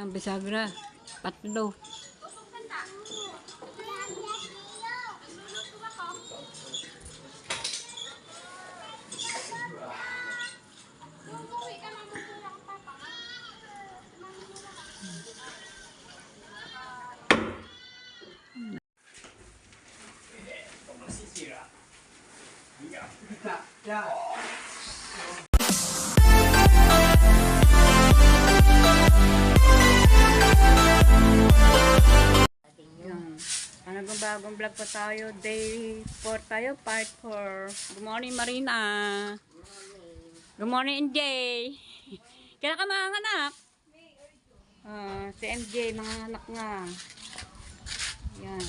ng bisagra. Patlo. Yan. Bagong vlog pa tayo? Day 4 tayo, part 4. Good morning, Marina. Good morning, MJ. Kaya ka mga anak? Ah, si MJ, mga anak nga. Yan.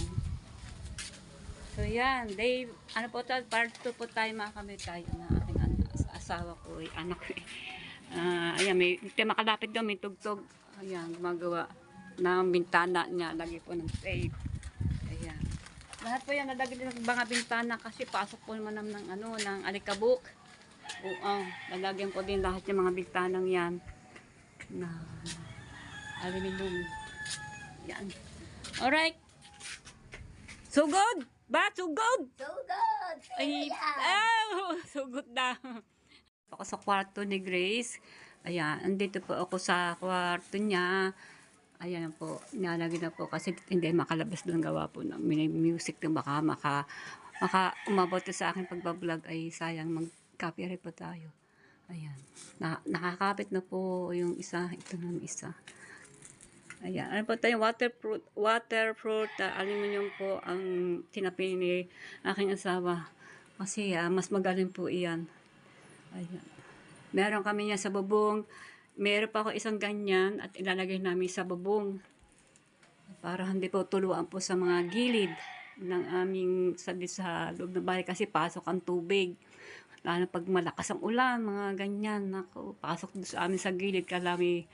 So yan, day, ano po tayo, part 2 po tayo mga kami tayo na aking asawa ko, eh, anak ko. eh. Ah, ayan, may, may makalapit daw, may tugtog. Ayan, gumagawa ng bintana niya, lagi po ng tape. Lahat po yan, nalagay din ng mga bintana kasi pasok po naman ng, ng ano, ng alikabok. Oo, lalagyan ko din lahat yung mga bintanang yan na aluminum. Yan. Alright. So good! Ba? So good! So good! Ay, oh, so good na. Ako sa kwarto ni Grace. Ayan, andito po ako sa kwarto niya. Ayan po, nilalagay na po kasi hindi makalabas doon gawa po ng music na baka maka, maka umabot sa akin pagbablog ay sayang mag-copyright po tayo. Ayan, na, nakakapit na po yung isa, ito na isa. Ayan, ano po tayo, waterproof, waterproof uh, aluminum po ang tinapin ni aking asawa. Kasi ah, mas magaling po iyan. Ayan. Meron kami niya sa bubong. Meron pa ako isang ganyan at ilalagay namin sa bubong. Para hindi po tuluan po sa mga gilid ng aming sa, sa loob ng bahay kasi pasok ang tubig. Lalo pag malakas ang ulan, mga ganyan. Nako, pasok sa amin sa gilid. Kalami,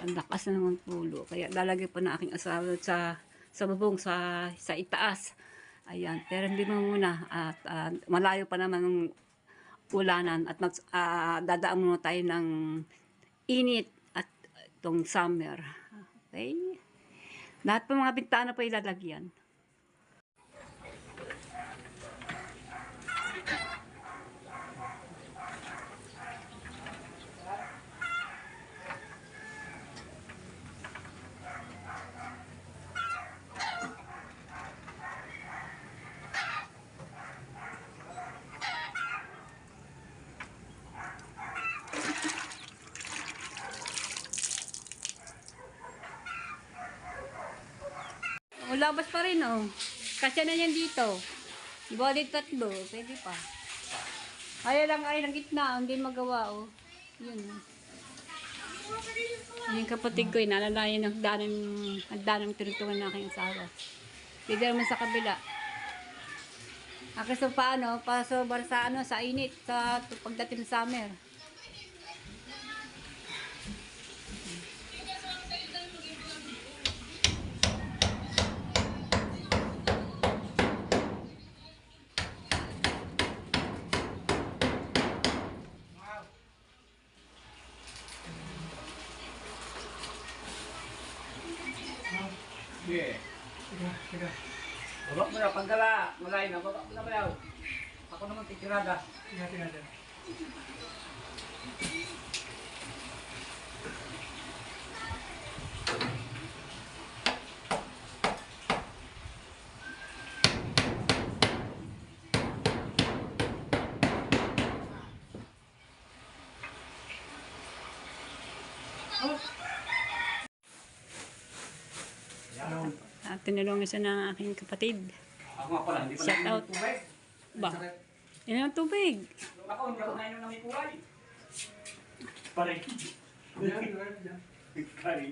ang lakas na ng tulo. Kaya lalagay po na aking asawa sa sa bubong, sa, sa itaas. Ayan, pero hindi mo muna. At ah, malayo pa naman ang ulanan at mag, ah, dadaan muna tayo ng init at itong summer. Okay? Lahat po mga bintana po ilalagyan. O, labas pa rin, oh. Kasi na yan dito. Body tatlo, pwede pa. Ay lang ay ng gitna, hindi magawa, oh. Yun, oh. Yung kapatid ko, eh, nalalayan ng hagdanan, hagdanan ng tinutungan ng aking asawa. Pwede naman sa kabila. Ako sa paano, pasobar sa ano, sa init, sa pagdating ng summer. Na, pagdala. Mulay na, baba mo na bayaw. Ako naman titirada. At tinulungan siya ng aking kapatid. Ako nga pala, hindi pa Shout out. tubig. Ba? Yan ang tubig. Ako, hindi ako nainom ng ikuray. Pare. Pare.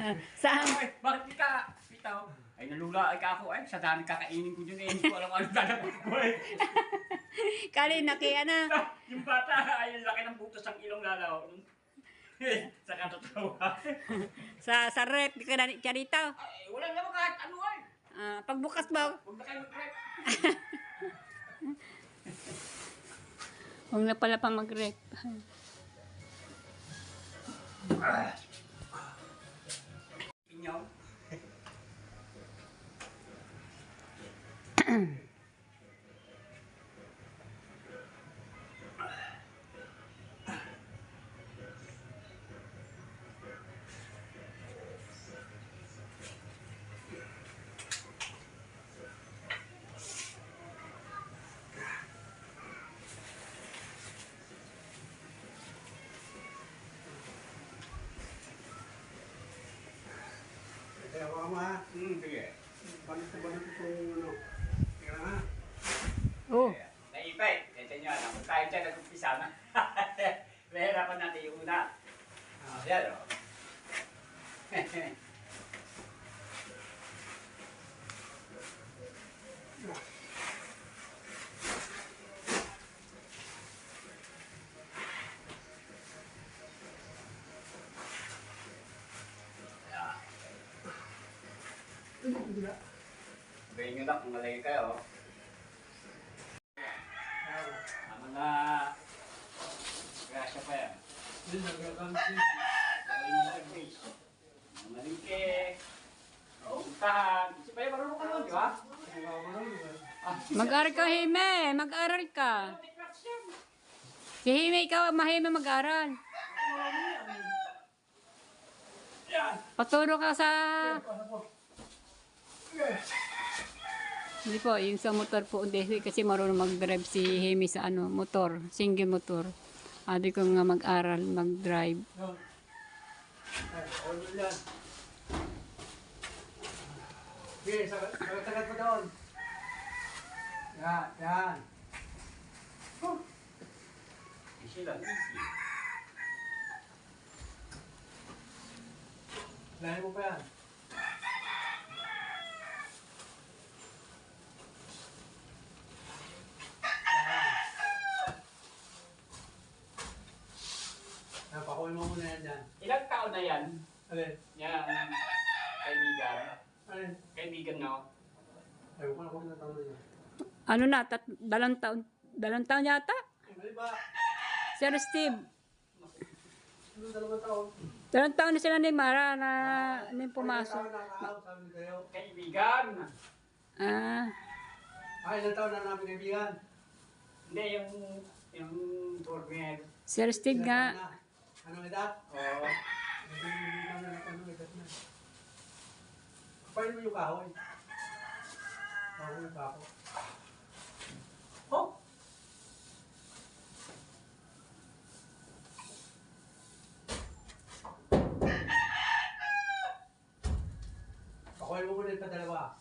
Ah, saan? Ay, bakit di ka? Bitaw. Ay, nalula ay ka ako. Ay, sa dami kakainin ko dyan eh. Hindi ko alam ano lalabot ko eh. Kali, nakiya na. Yung bata, ay, ang laki ng butos ng ilong lalaw. sa katatawa. Sa, sa rep, di ka na siya dito. Ay, wala naman kahit ano ay. Ah, pagbukas ba? Huwag na kayo mag-rep. Huwag na pala pa mag-rep. Inyo. ako ama, Hmm, sige. balik ko balik ko kung ano. Kaya nga, Oh, Naipay. Ito nyo, ano, kung tayo dyan nag-umpisa na. Mahirapan natin yung una. Ah, yan, o. Sabihin nyo na kung malay kayo. Ang mga grasya pa yan. yun nagkakan Gawin nyo sa base. Mga malingke. Puntahan. Si Paya marunong ka naman, di ba? Mag-aral ka, Hime. Mag-aral ka. Si Hime, ikaw, mahime mag-aral. Paturo ka sa... Hindi po, yung sa motor po, hindi kasi marunong mag-drive si Hime sa ano, motor, single motor. Adi ko nga mag-aral, mag-drive. Okay, sagat-sagat mo doon. Yan, yan. easy lang, easy. Lahin mo pa. Yan, pakuhin mo muna yan dyan. Ilang taon na yan? Alin? Yan, kaibigan. Alin? Kaibigan no? Ayaw ko na kung natawag na yan. Ano na, tat, dalang taon, dalang taon yata? Eh, mali ba? Sir Steve, Ano dalawang taon? dalang taon na sila ni Mara na, na pumasok. Ilang na. Kaibigan. Ah, Ah, ilang taon na namin kaibigan? Hindi, yung, yung tournament. Sir Steve Ilang nga. na? Anong edad? Oo. Hindi na. Yung kahoy. Kahoy yung bako. Oh! Pakuhin mo muna yung padalawa.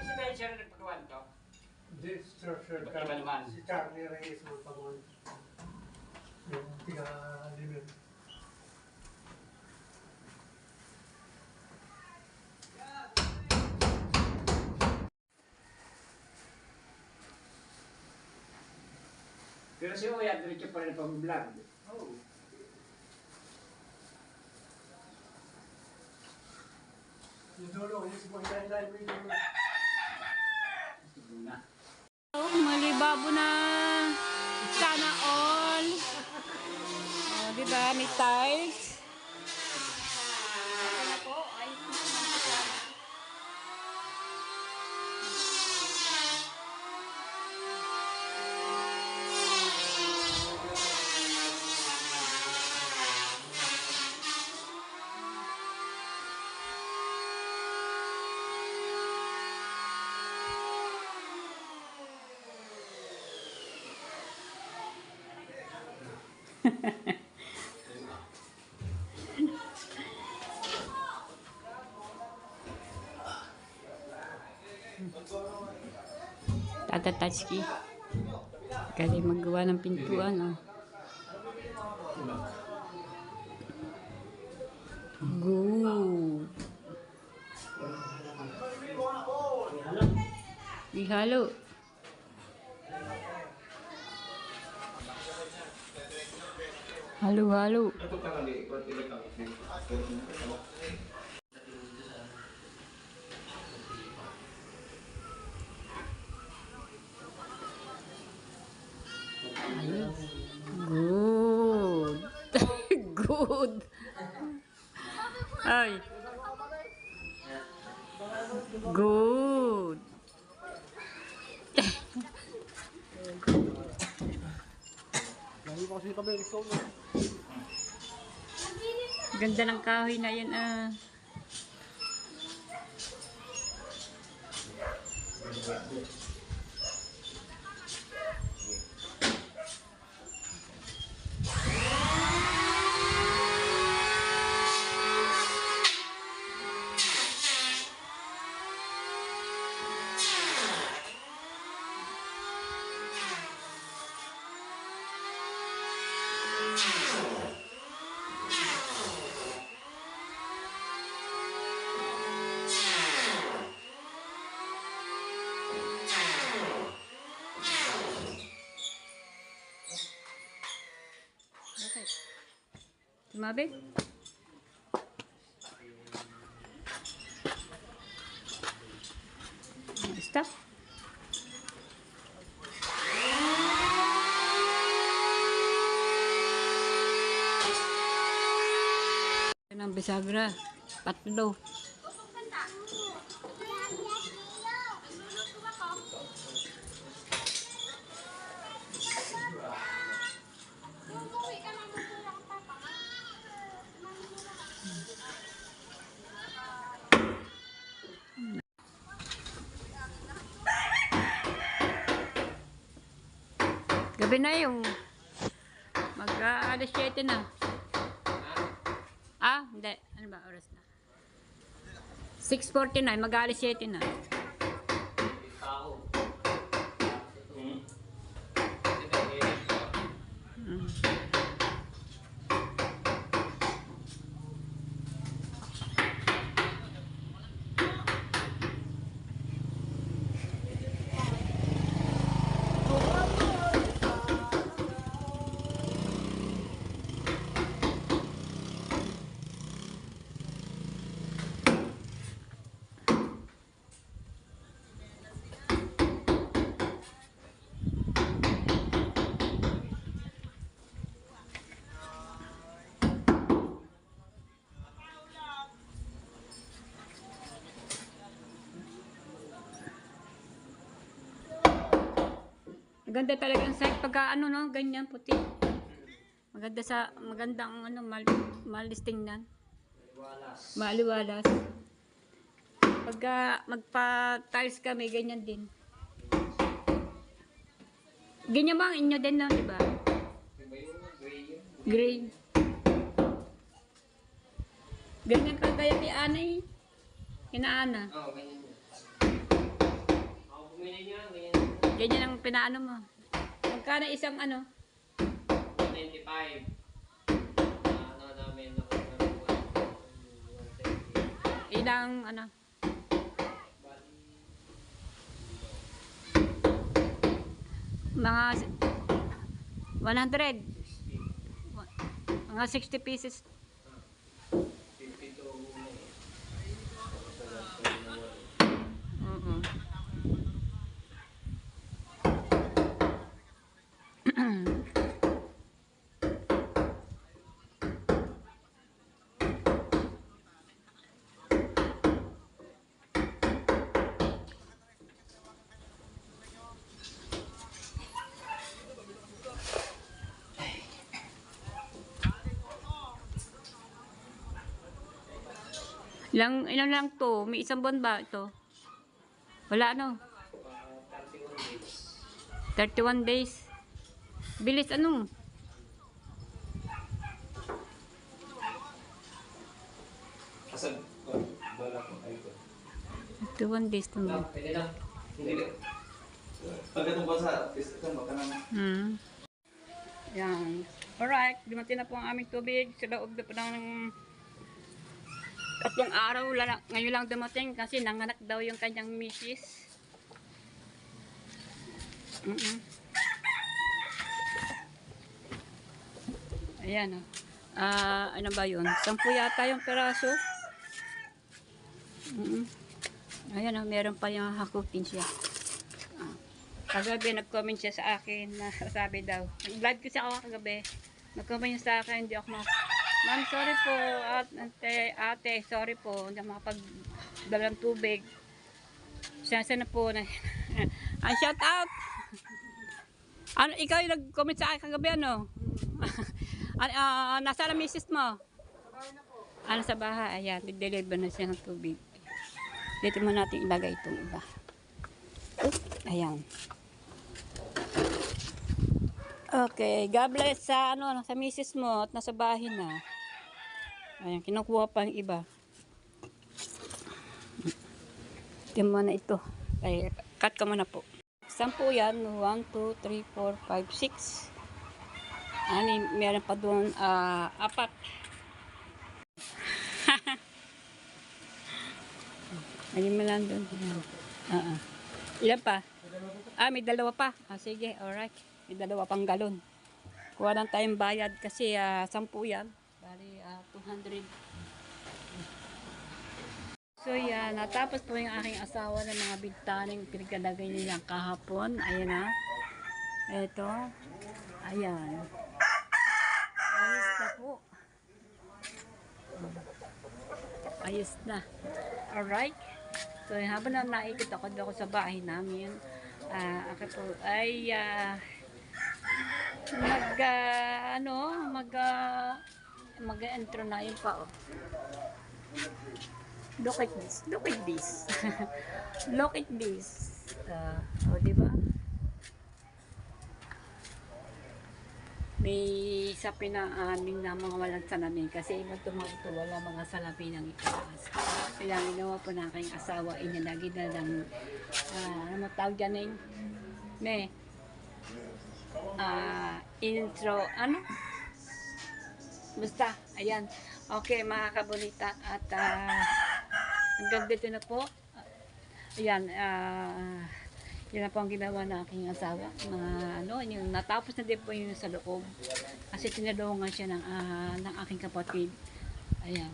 Si Ben siya na nagpagawan to. Sir. Ba't iba naman? Si Charlie Reyes mo pag Yung tiga-limit. Pero si Uya, diretso pa rin pag-vlog. Oh. Yung dulo, yung si Boy Lailay mo yung dulo. Siguro na. oh, malibabo na. Sana all. Oh, di ba? May tiles. Tata Tatsuki. Galing maggawa ng pintuan, oh. Halo-halo. Good. Good. Ay. Good. Pa kasi kami mo. Ganda ng kahoy na yan ah. Bakit? Tumabi? Stop. Ang bisagra. Patlo. Gabi na yung mag-alas 7 na. Ah, hindi. Ano ba oras na? 6.49, mag-alas 7 na. Mm. Maganda talaga ang site pagka ano no, ganyan puti. Maganda sa maganda ang ano mal, malis tingnan. Maliwalas. Pagka magpa-tiles kami, ganyan din. Ganyan ba ang inyo din no, di ba? Gray. Ganyan ka kaya ni Ana eh. Kina Ana. Oo, ganyan yun. Ako bumili niya, ganyan. Ganyan ang pinaano mo. Magkano isang ano? 95. Ano namin ako Ilang ano? Mga s- 100. Wa- Mga 60 pieces. Ilang, ilan lang to? May isang buwan ba ito? Wala ano? Uh, 31 days. 31 days. Bilis ano? Asad. Oh, bala ko. Ay ko. 31 days naman. pwede lang. Hindi lang. Pagkatungkol sa physical, baka naman. Hmm. Yan. Alright, dumating na po ang aming tubig sa loob na po ng tatlong araw. Lala, ngayon lang dumating kasi nanganak daw yung kanyang misis. Mm Ayan, oh. Ah, ano ba yun? Sampu yata yung peraso. Mm Ayan, oh, meron pa yung hakutin siya. Ah. Kagabi, nag-comment siya sa akin na sabi daw. Ko siya ako kagabi. Nag-comment sa akin, hindi ako. Ma'am, sorry po, at, ate, ate, sorry po, hindi ako makapag ng tubig. Siya na po na. Ang shout out! Ano, ikaw yung nag-comment sa akin kagabi, ano? ano ah, nasa na misis mo? Ano sa bahay? Ayan, deliver na siya ng tubig. Dito mo natin ilagay itong iba. Oop, ayan. Okay, God bless sa ano sa misis mo at nasa bahay na. Ayan, kinukuha pa ang iba. Ito na ito. Ay, cut ka muna po. Sampu yan. 1, 2, 3, 4, 5, 6. Ani, meron pa doon ah, apat. Ayun mo lang doon. Ah, ah. Ilan pa? Ah, may dalawa pa. Ah, sige, alright. May dalawa pang galon. Kuha lang tayong bayad kasi ah, sampu yan. Bali, ah, 200. So yan, natapos po yung aking asawa ng mga bigtaning pinagkalagay niya kahapon. Ayan na. Ito. Ayan. Ayos na po. Ayos na. Alright. So habang na naikot ako doon sa bahay namin, ah ako po ay ah, mag ah, ano, mag ah, mag-intro na yun pa oh. Look at this. Look at this. Look at this. Uh, o, di May sa pinaamin na mga walang salamin kasi iba ito wala mga salamin ang itaas. Kaya ginawa po na aking asawa inilagay na lang uh, ano tawag dyan eh? Me. Ah, intro ano? Basta, ayan. Okay, mga kabunita. At ah, hanggang dito na po. Ayan, ah, yun na po ang ginawa ng aking asawa. Mga ano, yung natapos na din po yun sa loob. Kasi tinulungan siya ng, ah, ng aking kapatid. Ayan.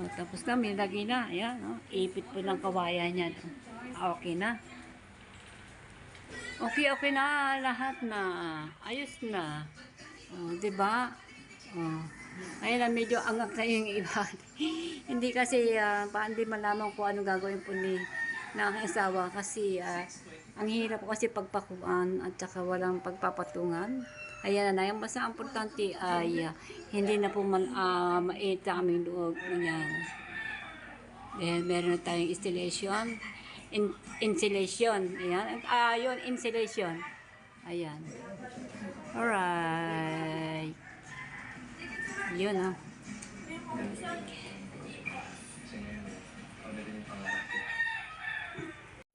O, tapos kami, lagi na. Ayan, no? ipit po ng kawayan niya. Ah, Okay na. Okay, okay na lahat na. Ayos na. Oh, 'di ba? Oh. Ayun na medyo angak na yung iba. hindi kasi uh, pa hindi malaman kung ano gagawin po ni na aking asawa kasi ah, ang hirap kasi pagpakuan at saka walang pagpapatungan. Ayan na, yung basta ang importante ay ah, hindi na po man, uh, mait ang aming loob. Ganyan. Then, meron na tayong installation. In, insulation. Ayan. Ah, yun, insulation. Ayan. Alright. Yun ah.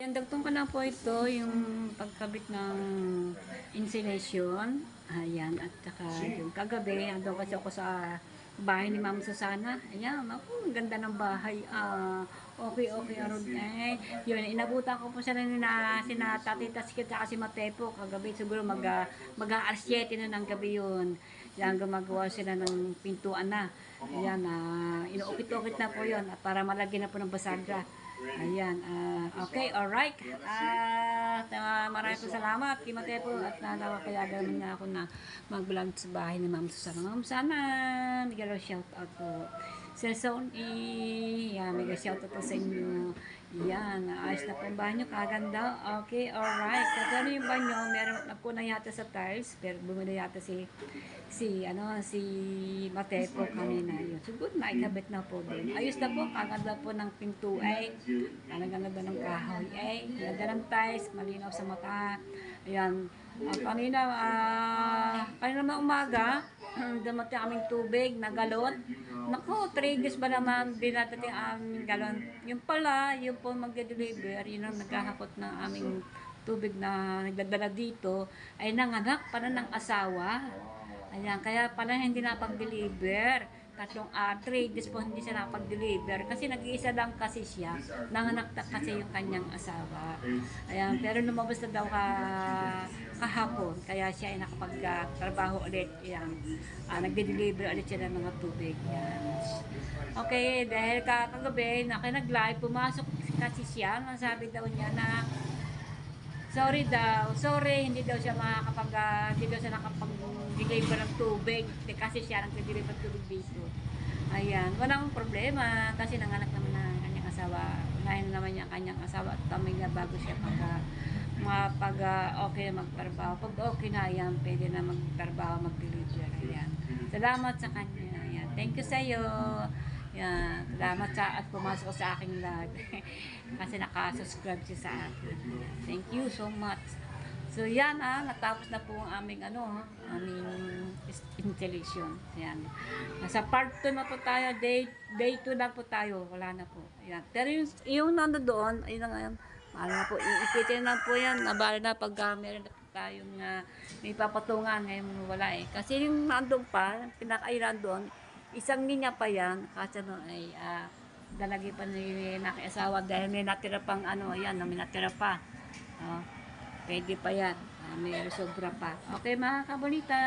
Yan, dagtong ko na po ito, yung pagkabit ng insulation. Ayan, at saka yung kagabi, andun kasi ako sa bahay ni Ma'am Susana. Ayan, ako, ang ganda ng bahay. Ah, okay, okay, aron eh. Yun, inabutan ko po siya na na sina Tati Taskit at si Matepo. Kagabi siguro mag, uh, mag alas 7 na ng gabi yun. Yan, gumagawa sila ng pintuan na. Ayan, uh, inuukit-ukit na po yun para malagyan na po ng basagra. Ayan, ah, okay, alright. At uh, maraming po salamat kay Matepo at nalawa kaya naman niya ako na mag-vlog sa bahay ni Ma'am Susana. Ma'am Susana, bigyan shout out po. Zone E, yan, may shout out po sa inyo. Yan, ayos na po ang banyo, kaganda. Okay, alright. Kasi ano yung banyo, meron na po na yata sa tiles, pero bumili yata si si ano si Matepo kanina yun. So good na ikabit na po din. Ayos na po, kaganda po ng pinto ay. Kaganda ba ng kahoy ay. Ganda ng tiles, malinaw sa mata. Ayan. Uh, kanina, ah, kanina umaga, dumating aming tubig na galon. Naku, 3 days ba naman dinadating ang aming galon. Yung pala, yung po magde-deliver, yun ang naghahakot ng aming tubig na nagdadala dito, ay nanganak pa na ng asawa. Ayan, kaya pala hindi napag-deliver. Tatlong uh, three days po hindi siya napag-deliver kasi nag-iisa lang kasi siya. Nanganak na kasi yung kanyang asawa. Ayan, pero lumabas na daw ka kahapon. Kaya siya ay nakapag-trabaho ulit. Yan. Ah, nagde-deliver ulit siya ng mga tubig. Yan. Okay, dahil kakagabi, naka nag-live, pumasok kasi siya. Nasabi daw niya na sorry daw, sorry, hindi daw siya makakapag, ah, hindi daw siya nakapag-deliver ng tubig. Kasi siya nag-deliver ng tubig dito. Ayan, walang problema kasi nanganak naman ng kanyang asawa. Unahin naman niya ang kanyang asawa at pamilya bago siya pag mapag ah, okay na magtrabaho. Pag okay na yan, pwede na magtrabaho, mag-deliver. Ayan. Salamat sa kanya. Ayan. Thank you sa iyo. Yan. Salamat sa at pumasok sa aking live. Kasi nakasubscribe siya sa akin. Thank you so much. So yan ah, natapos na po ang aming ano, aming is- installation. Yan. Nasa part 2 na po tayo, day day 2 lang po tayo, wala na po. Yan. Pero yung, yung nando doon, ayun na nga yan. Mahal na po, iipitin na po yan. Nabala na pag uh, meron na po tayong uh, may papatungan ngayon wala eh. Kasi yung nandun pa, pinakailan doon, isang linya pa yan, kasi ano ay ah, dalagi pa ni nakiasawa dahil may natira pang ano, yan, may natira pa. Oh, pwede pa yan. Ah, may sobra pa. Okay mga kabonita.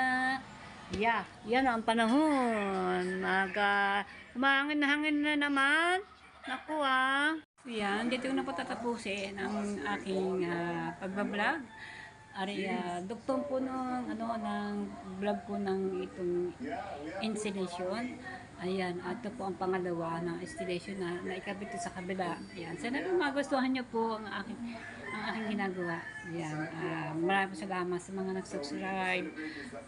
Yeah, yan ang panahon. Mag, uh, humangin-hangin na naman. Naku ah. Yan, dito na po tatapusin ang aking uh, pagbablog. Ari, uh, doktor po ng, ano, ng vlog ko ng itong installation. Ayan, ito po ang pangalawa ng installation na naikabit sa kabila. Ayan, sana po magustuhan niyo po ang aking, ang ginagawa. Ayan, uh, maraming salamat sa mga nag-subscribe.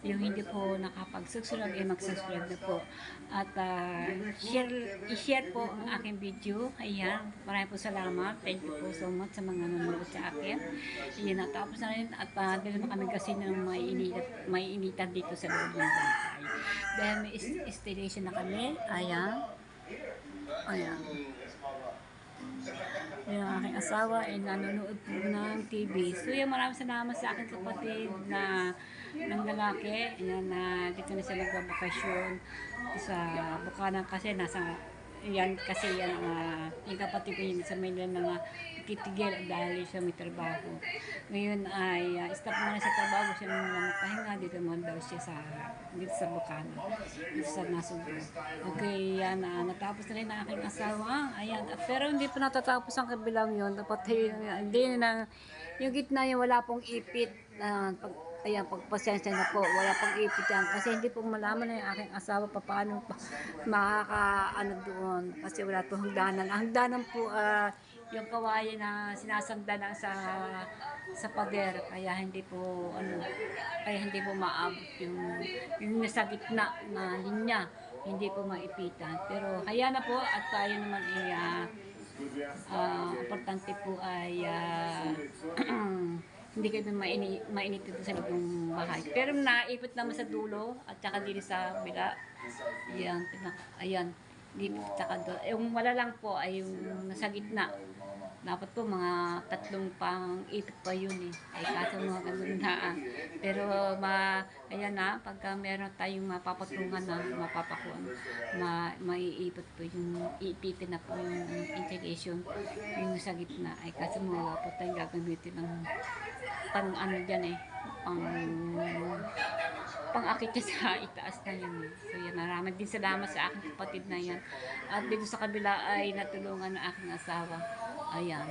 Yung hindi po nakapag-subscribe, eh mag-subscribe na po. At uh, share, i-share po ang aking video. Ayan, maraming po salamat. Thank you po so much sa mga nanonood sa akin. Ayan, natapos na rin at uh, dahil kami kasi ng may, init, may initan dito sa loob ng bahay. Dahil may installation na kami. Ayan. Ayan. Yung aking asawa ay nanonood po ng TV. So yung maraming salamat sa aking kapatid na ng lalaki. Ayan na dito na siya nagbabakasyon sa Bukana kasi nasa yan kasi yan uh, yung kapatid ko yun sa Manila na titigil dahil siya may trabaho. Ngayon ay uh, stop na sa trabaho siya na magpahinga dito mo daw siya sa dito sa Bukana dito sa Nasugbo. Okay, yan uh, natapos na rin ang aking asawa. Ayan, pero hindi pa natatapos ang kabilang yun. Dapat yun, hindi na yung gitna yung wala pong ipit na pag Ayan, pagpasensya na po, wala pang ipit yan. Kasi hindi po malaman na yung aking asawa pa paano pa makaka-ano doon. Kasi wala po hagdanan. Ang hagdanan po, ah, yung kawayan na sinasanda lang sa sa pader kaya hindi po ano kaya hindi po maabot yung yung nasa gitna na linya hindi po maipitan pero kaya na po at tayo naman ay ah, ah, importante po ay ah, hindi kayo maini, mainit dito sa loob bahay. Pero naipit naman sa dulo at saka dito sa bila. Ayan, ayan. Dito saka doon. Yung wala lang po ay yung nasa gitna. Dapat po mga tatlong pang ipit pa yun eh. Ay kaso mga ganun na. Pero ma, ayan na, pagka meron tayong mapapatungan na, mapapakuan, ma, maiipit po yung iipitin na po yung integration yung sa gitna. Ay kaso mga po tayong gagamitin ng pang ano dyan eh, pang pang akit niya sa itaas na yun. So yan, maraming din salamat sa aking kapatid na yan. At dito sa kabila ay natulungan ng aking asawa. Ayan.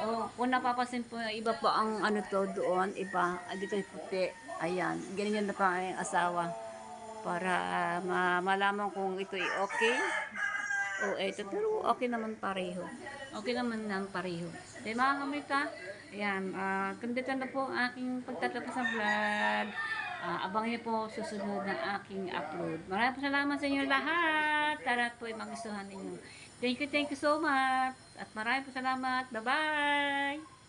O, kung napapasin po, iba po ang ano to doon, iba, ah, dito yung puti. Ayan, ganyan na pa ang asawa. Para ah, ma malaman kung ito ay okay o eto, pero okay naman pareho. Okay naman ng pareho. Kaya mga kamita, ayan, uh, kandito na po aking pagtatapos ng vlog. Ah, abangan niyo po susunod ng aking upload. Maraming salamat sa inyo lahat. Tara po ay magustuhan ninyo. Thank you, thank you so much. At maraming salamat. Bye-bye!